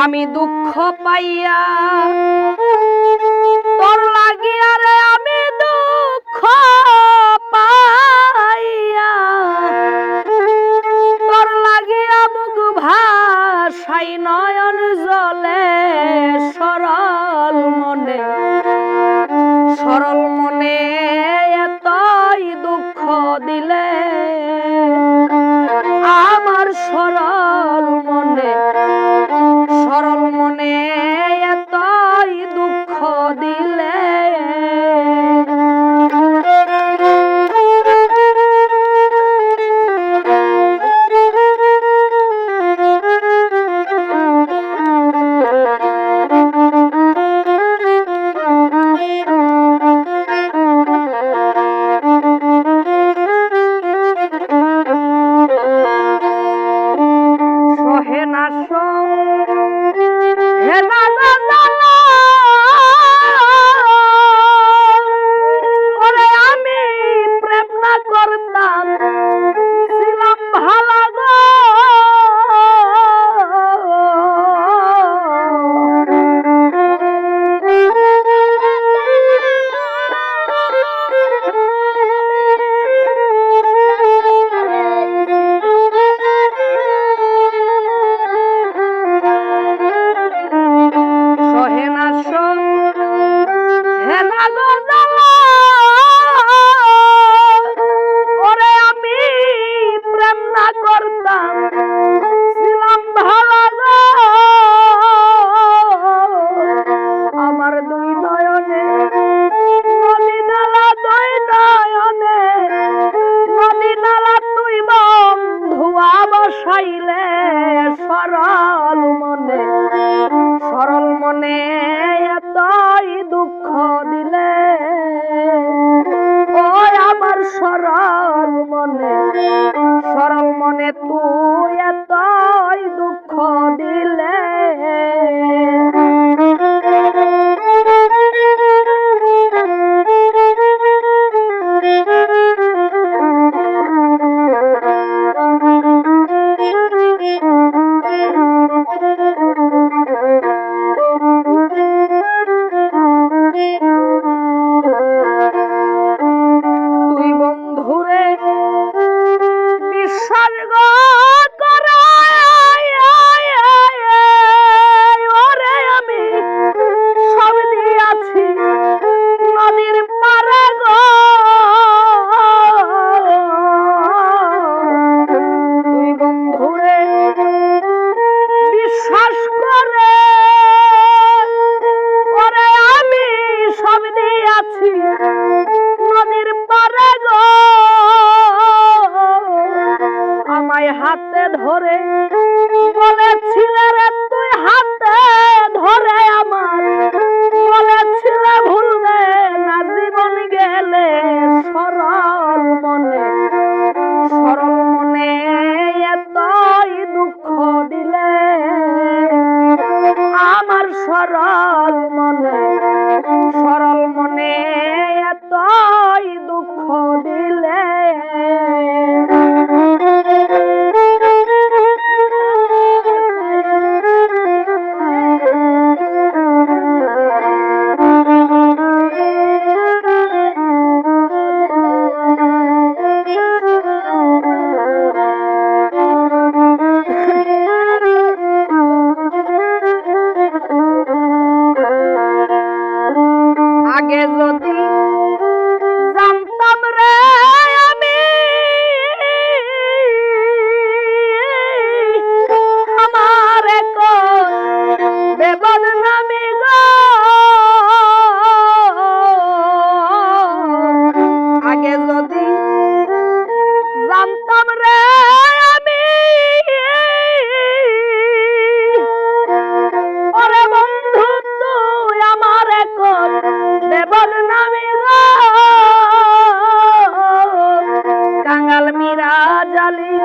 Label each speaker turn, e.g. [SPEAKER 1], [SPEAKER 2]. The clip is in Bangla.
[SPEAKER 1] আমি দুঃখ পাইয়া সরল মনে সরল মনে এতই দুঃখ দিলে। ও আমার সরল মনে mejores. ali